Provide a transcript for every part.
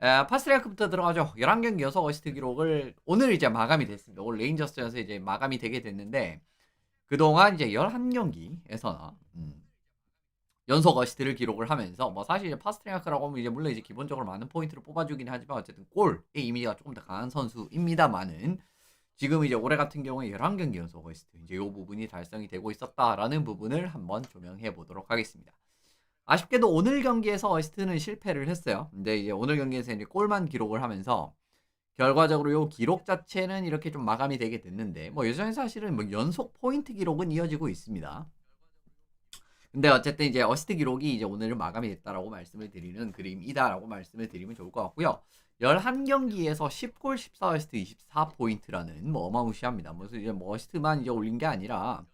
에, 파스트레크부터 들어가죠. 11경기 연속 어시스트 기록을 오늘 이제 마감이 됐습니다. 오늘 레인저스전에서 이제 마감이 되게 됐는데 그동안 이제 11경기에서나 음, 연속 어시스트를 기록을 하면서 뭐 사실 이제 파스트레크라고 하면 이제 물론 이제 기본적으로 많은 포인트를 뽑아주긴 하지만 어쨌든 골의 이미지가 조금 더 강한 선수입니다만은 지금 이제 올해 같은 경우에 11경기 연속 어시스트 이제 이 부분이 달성이 되고 있었다라는 부분을 한번 조명해 보도록 하겠습니다. 아쉽게도 오늘 경기에서 어시스트는 실패를 했어요. 근데 이제 오늘 경기에서 이제 골만 기록을 하면서 결과적으로 요 기록 자체는 이렇게 좀 마감이 되게 됐는데 뭐 여전히 사실은 뭐 연속 포인트 기록은 이어지고 있습니다. 근데 어쨌든 이제 어시스트 기록이 이제 오늘은 마감이 됐다라고 말씀을 드리는 그림이다라고 말씀을 드리면 좋을 것 같고요. 11경기에서 10골 14어시스트 24포인트라는 뭐 어마무시합니다. 뭐 이제 뭐 어시스트만 이제 올린 게 아니라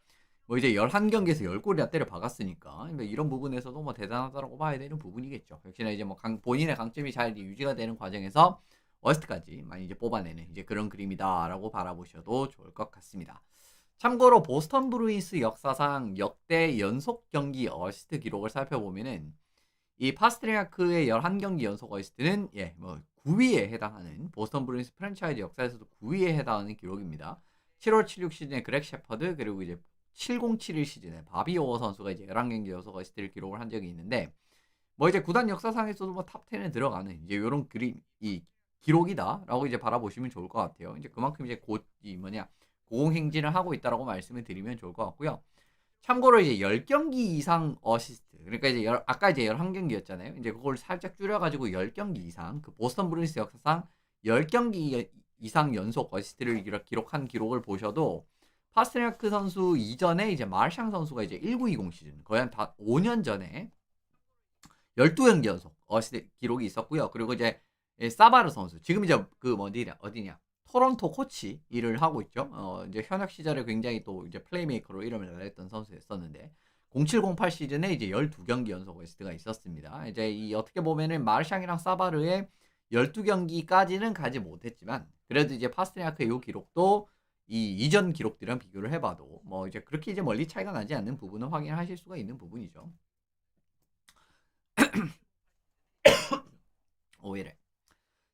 뭐 이제 11경기에서 10골이나 때려 박았으니까 이런 부분에서도 뭐 대단하다고 봐야 되는 부분이겠죠. 역시나 이제 뭐 강, 본인의 강점이 잘 유지가 되는 과정에서 어스트까지 많이 이제 뽑아내는 이제 그런 그림이다라고 바라보셔도 좋을 것 같습니다. 참고로 보스턴 브루인스 역사상 역대 연속 경기 어시스트 기록을 살펴보면은 이 파스트레아크의 11경기 연속 어시스트는 예, 뭐 9위에 해당하는 보스턴 브루인스 프랜차이즈 역사에서도 9위에 해당하는 기록입니다. 7월 76 시즌에 그렉 셰퍼드 그리고 이제 7071 시즌에 바비 오어 선수가 이제 11경기 연속 어시스트를 기록을 한 적이 있는데 뭐 이제 구단 역사상에서도 뭐탑 10에 들어가는 이제 이런 그림 이 기록이다라고 이제 바라보시면 좋을 것 같아요. 이제 그만큼 이제 곧 이 뭐냐 고공행진을 하고 있다라고 말씀을 드리면 좋을 것 같고요. 참고로 이제 10경기 이상 어시스트 그러니까 이제 열, 아까 이제 11경기였잖아요. 이제 그걸 살짝 줄여 가지고 10경기 이상 그 보스턴 브루인스 역사상 10경기 이상 연속 어시스트를 기록한 기록을 보셔도 파스트레크 선수 이전에 이제 마르샹 선수가 이제 1920 시즌 거의 한 다 5년 전에 12경기 연속 어시스트 기록이 있었고요. 그리고 이제 사바르 선수 지금 이제 그 어디냐 어디냐 토론토 코치 일을 하고 있죠. 어, 이제 현역 시절에 굉장히 또 이제 플레이메이커로 이름을 날렸던 선수였었는데 0708 시즌에 이제 12경기 연속 웨스트가 있었습니다. 이제 이 어떻게 보면은 마르샹이랑 사바르의 12경기까지는 가지 못했지만 그래도 이제 파스트리아크의 이 기록도 이 이전 기록들이랑 비교를 해봐도 뭐 이제 그렇게 이제 멀리 차이가 나지 않는 부분은 확인하실 수가 있는 부분이죠. 오히려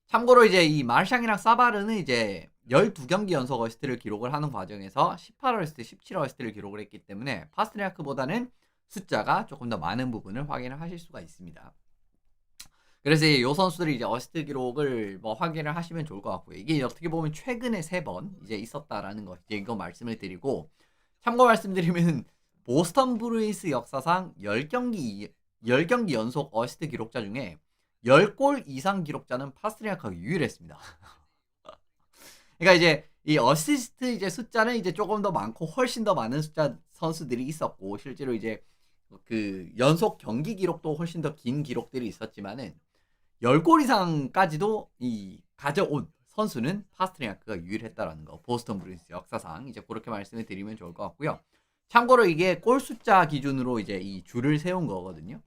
참고로 이제 이 마르샹이랑 사바르는 이제 12경기 연속 어시스트를 기록을 하는 과정에서 18어시스트, 17어시스트를 기록을 했기 때문에 파스트리아크보다는 숫자가 조금 더 많은 부분을 확인을 하실 수가 있습니다. 그래서 이 선수들이 이제 어시스트 기록을 뭐 확인을 하시면 좋을 것 같고요. 이게 어떻게 보면 최근에 세 번 이제 있었다라는 거 이제 이거 말씀을 드리고 참고 말씀드리면 보스턴 브루인스 역사상 10경기 10경기 연속 어시스트 기록자 중에 10골 이상 기록자는 파스트리아크가 유일했습니다. 그러니까 이제 이 어시스트 이제 숫자는 이제 조금 더 많고 훨씬 더 많은 숫자 선수들이 있었고 실제로 이제 그 연속 경기 기록도 훨씬 더 긴 기록들이 있었지만은 10골 이상까지도 이 가져온 선수는 파스트리아크가 유일했다라는 거. 보스턴 브루인스 역사상 이제 그렇게 말씀을 드리면 좋을 것 같고요. 참고로 이게 골 숫자 기준으로 이제 이 줄을 세운 거거든요.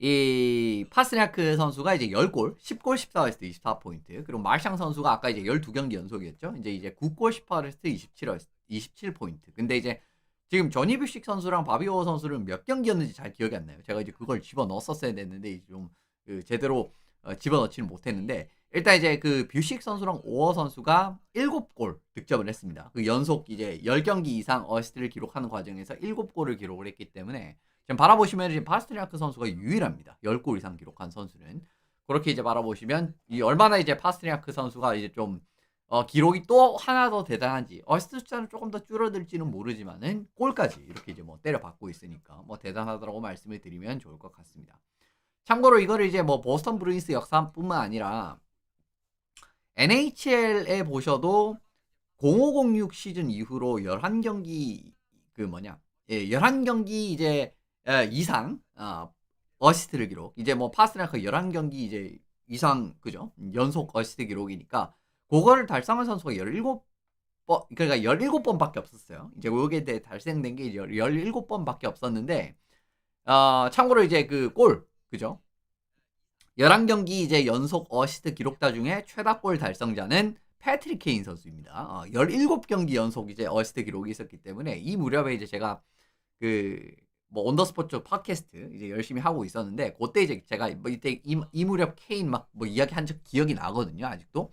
이 파스냐크 선수가 이제 10골, 10골 14어시스트 24포인트. 그리고 말샹 선수가 아까 이제 12경기 연속이었죠. 이제 이제 9골 18어시스트 27어시스트 27포인트. 근데 이제 지금 조니 뷰식 선수랑 바비오 선수는 몇 경기였는지 잘 기억이 안 나요. 제가 이제 그걸 집어 넣었었어야 됐는데 좀 그 제대로 어, 집어 넣지는 못했는데 일단 이제 그 뷰식 선수랑 오어 선수가 7골 득점을 했습니다. 그 연속 이제 10경기 이상 어시스트를 기록하는 과정에서 7골을 기록을 했기 때문에 지금 바라보시면 지금 파스트리아크 선수가 유일합니다. 10골 이상 기록한 선수는. 그렇게 이제 바라보시면 이 얼마나 이제 파스트리아크 선수가 이제 좀 어, 기록이 또 하나 더 대단한지 어시스트 숫자는 조금 더 줄어들지는 모르지만은 골까지 이렇게 이제 뭐 때려받고 있으니까 뭐 대단하다고 말씀을 드리면 좋을 것 같습니다. 참고로 이거를 이제 뭐 보스턴 브루인스 역사뿐만 아니라 NHL에 보셔도 0506 시즌 이후로 11경기 그 뭐냐 예, 11경기 이제 이상 어, 어시스트를 기록. 이제 뭐 파스나크 11경기 이제 이상 그죠? 연속 어시스트 기록이니까 그거를 달성한 선수가 17번 그러니까 17번밖에 없었어요. 이제 요게 달성된 게 17번밖에 없었는데 어, 참고로 이제 그 골 그죠? 11경기 이제 연속 어시스트 기록자 중에 최다 골 달성자는 패트릭 케인 선수입니다. 어, 17경기 연속 이제 어시스트 기록이 있었기 때문에 이 무렵에 이제 제가 그뭐 온더스포츠 팟캐스트 이제 열심히 하고 있었는데 그때 이제 제가 뭐 이때 이, 이 무렵 케인 막 뭐 이야기 한 적 기억이 나거든요 아직도.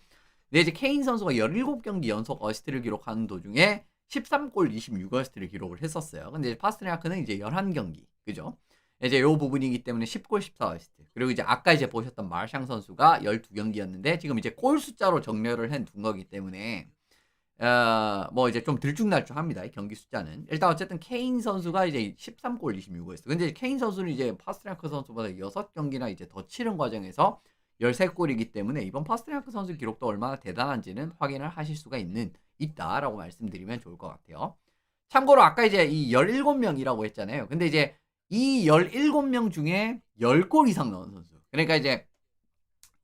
근데 이제 케인 선수가 17경기 연속 어시스트를 기록하는 도중에 13골 26어시스트를 기록을 했었어요. 근데 파스트리아크는 이제 11경기 그죠? 이제 요 부분이기 때문에 10골 14어시스트. 그리고 이제 아까 이제 보셨던 마샹 선수가 12경기였는데 지금 이제 골 숫자로 정렬을 해둔 거기 때문에 어, 뭐 이제 좀 들쭉날쭉합니다. 이 경기 숫자는. 일단 어쨌든 케인 선수가 이제 13골 26어시스트. 근데 케인 선수는 이제 파스트리아크 선수보다 6경기나 이제 더 치른 과정에서 13골이기 때문에 이번 파스트리아크 선수 기록도 얼마나 대단한지는 확인을 하실 수가 있는 있다라고 말씀드리면 좋을 것 같아요. 참고로 아까 이제 이 17명이라고 했잖아요. 근데 이제 이 17명 중에 10골 이상 넣은 선수. 그러니까 이제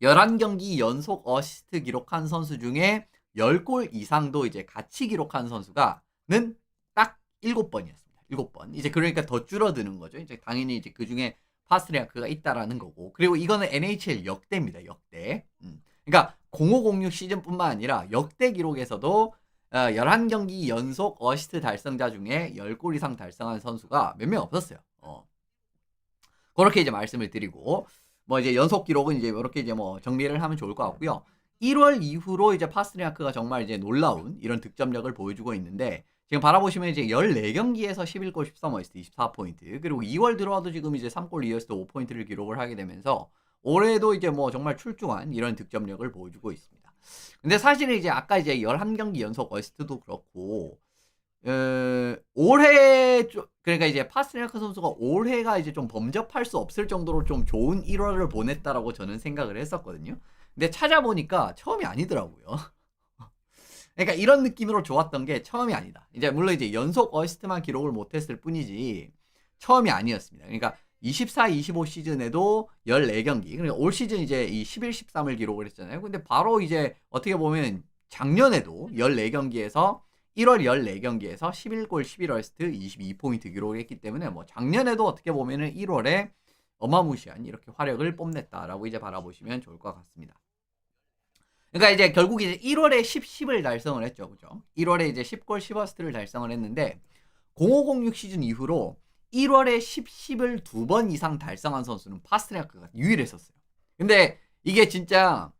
11경기 연속 어시스트 기록한 선수 중에 10골 이상도 이제 같이 기록한 선수가는 딱 7번이었습니다. 7번. 이제 그러니까 더 줄어드는 거죠. 이제 당연히 이제 그 중에 파스트리아크가 있다라는 거고. 그리고 이거는 NHL 역대입니다. 역대. 음. 그러니까 0506 시즌뿐만 아니라 역대 기록에서도 어, 11경기 연속 어시스트 달성자 중에 10골 이상 달성한 선수가 몇 명 없었어요. 어. 그렇게 이제 말씀을 드리고 뭐 이제 연속 기록은 이제 이렇게 이제 뭐 정리를 하면 좋을 것 같고요. 1월 이후로 이제 파스트리아크가 정말 이제 놀라운 이런 득점력을 보여주고 있는데 지금 바라보시면 이제 14경기에서 11골 13어시스트 24포인트 그리고 2월 들어와도 지금 이제 3골 2어시스트 5포인트를 기록을 하게 되면서 올해도 이제 뭐 정말 출중한 이런 득점력을 보여주고 있습니다. 근데 사실은 이제 아까 이제 11경기 연속 어시스트도 그렇고 어, 올해 좀 그러니까 이제 파스트리아크 선수가 올해가 이제 좀 범접할 수 없을 정도로 좀 좋은 1월을 보냈다라고 저는 생각을 했었거든요. 근데 찾아보니까 처음이 아니더라고요. 그러니까 이런 느낌으로 좋았던 게 처음이 아니다. 이제 물론 이제 연속 어시스트만 기록을 못했을 뿐이지 처음이 아니었습니다. 그러니까 24, 25 시즌에도 14경기. 그러니까 올 시즌 이제 이 11, 13을 기록을 했잖아요. 근데 바로 이제 어떻게 보면 작년에도 14경기에서 1월 14경기에서 11골 11어시스트 22포인트 기록을 했기 때문에 뭐 작년에도 어떻게 보면은 1월에 어마무시한 이렇게 화력을 뽐냈다라고 이제 바라보시면 좋을 것 같습니다. 그러니까 이제 결국 이제 1월에 10, 10을 달성을 했죠. 그죠? 1월에 이제 10골 10어스트를 달성을 했는데 0506 시즌 이후로 1월에 10, 10을 두 번 이상 달성한 선수는 파스트리아크가 유일했었어요. 근데 이게 진짜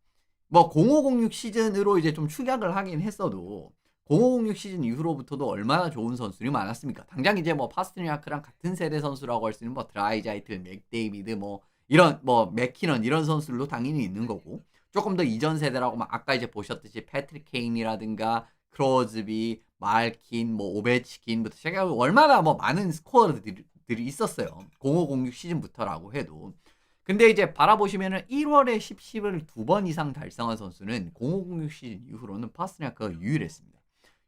뭐 0506 시즌으로 이제 좀 축약을 하긴 했어도 0506 시즌 이후로부터도 얼마나 좋은 선수들이 많았습니까? 당장 이제 뭐 파스트리아크랑 같은 세대 선수라고 할 수 있는 뭐 드라이자이트, 맥데이비드 뭐 이런 뭐 맥키넌 이런 선수들도 당연히 있는 거고 조금 더 이전 세대라고 막 아까 이제 보셨듯이 패트릭 케인이라든가 크로즈비, 말킨, 뭐 오베치킨부터 제가 얼마나 뭐 많은 스코어들이 있었어요. 0506 시즌부터라고 해도. 근데 이제 바라보시면은 1월에 10, 10을 두 번 이상 달성한 선수는 0506 시즌 이후로는 파스냐크가 유일했습니다.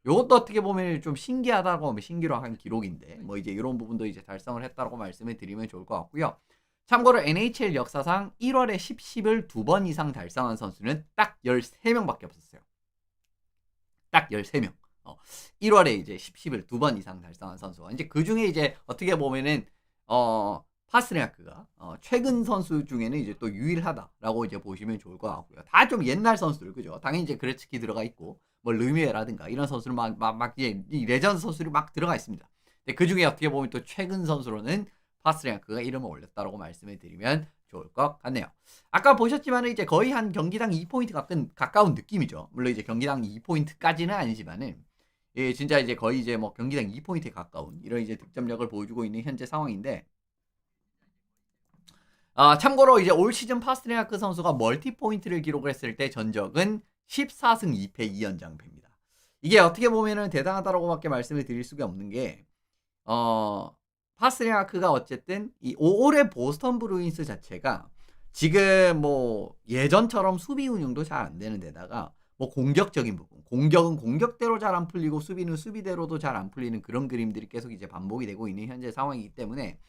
이것도 어떻게 보면 좀 신기하다고 하면 신기로 한 기록인데 뭐 이제 이런 부분도 이제 달성을 했다고 말씀을 드리면 좋을 것 같고요. 참고로 NHL 역사상 1월에 10, 10을 두 번 이상 달성한 선수는 딱 13명밖에 없었어요. 딱 13명. 어, 1월에 이제 10, 10을 두 번 이상 달성한 선수가 이제 그 중에 이제 어떻게 보면은 어 파스레아크가 어, 최근 선수 중에는 이제 또 유일하다라고 이제 보시면 좋을 것 같고요. 다 좀 옛날 선수들 그죠? 당연히 이제 그레츠키 들어가 있고 뭐 르미에라든가 이런 선수들 막, 막, 막 이제 레전드 선수들이 막 들어가 있습니다. 그 중에 어떻게 보면 또 최근 선수로는 파스랭크가 이름을 올렸다라고 말씀을 드리면 좋을 것 같네요. 아까 보셨지만 이제 거의 한 경기당 2포인트 가까운, 가까운 느낌이죠. 물론 이제 경기당 2포인트까지는 아니지만은 예, 진짜 이제 거의 이제 뭐 경기당 2포인트에 가까운 이런 이제 득점력을 보여주고 있는 현재 상황인데 아, 참고로 이제 올 시즌 파스트레아크 선수가 멀티 포인트를 기록을 했을 때 전적은 14승 2패 2연장패입니다. 이게 어떻게 보면은 대단하다라고밖에 말씀을 드릴 수가 없는 게, 어, 파스리아크가 어쨌든 이 올해 보스턴 브루인스 자체가 지금 뭐 예전처럼 수비 운영도 잘 안 되는 데다가 뭐 공격적인 부분, 공격은 공격대로 잘 안 풀리고 수비는 수비대로도 잘 안 풀리는 그런 그림들이 계속 이제 반복이 되고 있는 현재 상황이기 때문에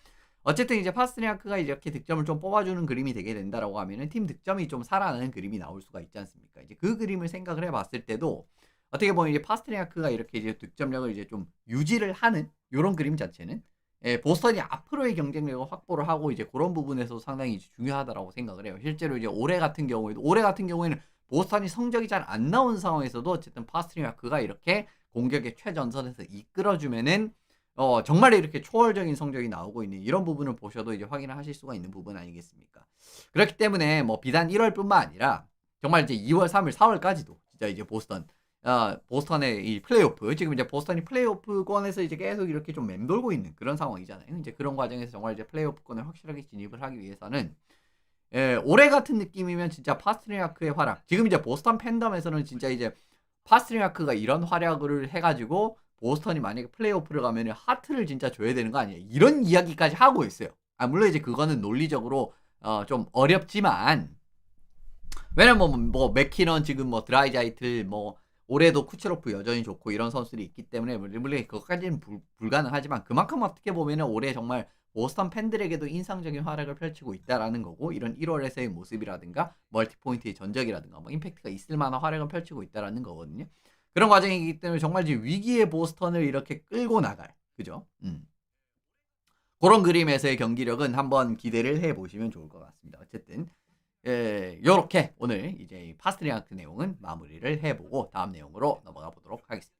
어쨌든 이제 파스트리아크가 이렇게 득점을 좀 뽑아주는 그림이 되게 된다라고 하면은 팀 득점이 좀 살아나는 그림이 나올 수가 있지 않습니까? 이제 그 그림을 생각을 해봤을 때도 어떻게 보면 이제 파스트리아크가 이렇게 이제 득점력을 이제 좀 유지를 하는 이런 그림 자체는 예, 보스턴이 앞으로의 경쟁력을 확보를 하고 이제 그런 부분에서 상당히 중요하다라고 생각을 해요. 실제로 이제 올해 같은 경우에도 올해 같은 경우에는 보스턴이 성적이 잘 안 나온 상황에서도 어쨌든 파스트리아크가 이렇게 공격의 최전선에서 이끌어주면은 어 정말 이렇게 초월적인 성적이 나오고 있는 이런 부분을 보셔도 이제 확인을 하실 수가 있는 부분 아니겠습니까? 그렇기 때문에 뭐 비단 1월뿐만 아니라 정말 이제 2월, 3월, 4월까지도 진짜 이제 보스턴 어, 보스턴의 이 플레이오프 지금 이제 보스턴이 플레이오프권에서 이제 계속 이렇게 좀 맴돌고 있는 그런 상황이잖아요. 이제 그런 과정에서 정말 이제 플레이오프권에 확실하게 진입을 하기 위해서는 예, 올해 같은 느낌이면 진짜 파스트리아크의 활약. 지금 이제 보스턴 팬덤에서는 진짜 이제 파스트리아크가 이런 활약을 해가지고 보스턴이 만약에 플레이오프를 가면 하트를 진짜 줘야 되는 거 아니에요? 이런 이야기까지 하고 있어요. 아, 물론 이제 그거는 논리적으로 어, 좀 어렵지만 왜냐면 뭐, 뭐 맥키넌 지금 뭐 드라이자이틀 뭐 올해도 쿠체로프 여전히 좋고 이런 선수들이 있기 때문에 물론 그것까지는 불, 불가능하지만 그만큼 어떻게 보면은 올해 정말 보스턴 팬들에게도 인상적인 활약을 펼치고 있다라는 거고 이런 1월에서의 모습이라든가 멀티포인트의 전적이라든가 뭐 임팩트가 있을 만한 활약을 펼치고 있다라는 거거든요. 그런 과정이기 때문에 정말 지금 위기의 보스턴을 이렇게 끌고 나갈 그죠? 음. 그런 그림에서의 경기력은 한번 기대를 해 보시면 좋을 것 같습니다. 어쨌든 예, 요렇게 오늘 이제 파스트리아크 내용은 마무리를 해보고 다음 내용으로 넘어가 보도록 하겠습니다.